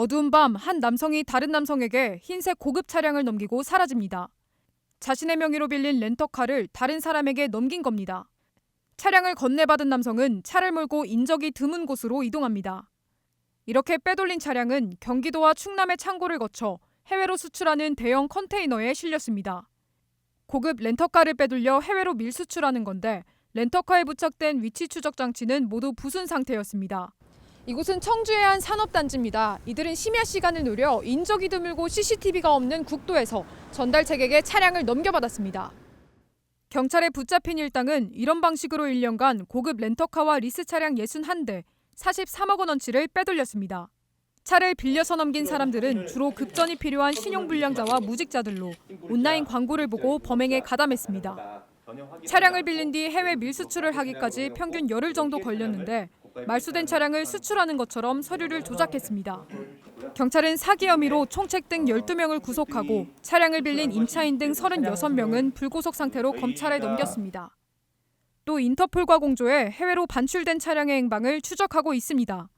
어두운 밤 한 남성이 다른 남성에게 흰색 고급 차량을 넘기고 사라집니다. 자신의 명의로 빌린 렌터카를 다른 사람에게 넘긴 겁니다. 차량을 건네받은 남성은 차를 몰고 인적이 드문 곳으로 이동합니다. 이렇게 빼돌린 차량은 경기도와 충남의 창고를 거쳐 해외로 수출하는 대형 컨테이너에 실렸습니다. 고급 렌터카를 빼돌려 해외로 밀수출하는 건데 렌터카에 부착된 위치 추적 장치는 모두 부순 상태였습니다. 이곳은 청주의 한 산업단지입니다. 이들은 심야 시간을 노려 인적이 드물고 CCTV가 없는 국도에서 전달책에게 차량을 넘겨받았습니다. 경찰에 붙잡힌 일당은 이런 방식으로 1년간 고급 렌터카와 리스 차량 61대 43억 원어치를 빼돌렸습니다. 차를 빌려서 넘긴 사람들은 주로 급전이 필요한 신용불량자와 무직자들로 온라인 광고를 보고 범행에 가담했습니다. 차량을 빌린 뒤 해외 밀수출을 하기까지 평균 열흘 정도 걸렸는데 말소된 차량을 수출하는 것처럼 서류를 조작했습니다. 경찰은 사기 혐의로 총책 등 12명을 구속하고 차량을 빌린 임차인 등 36명은 불구속 상태로 검찰에 넘겼습니다. 또 인터폴과 공조해 해외로 반출된 차량의 행방을 추적하고 있습니다.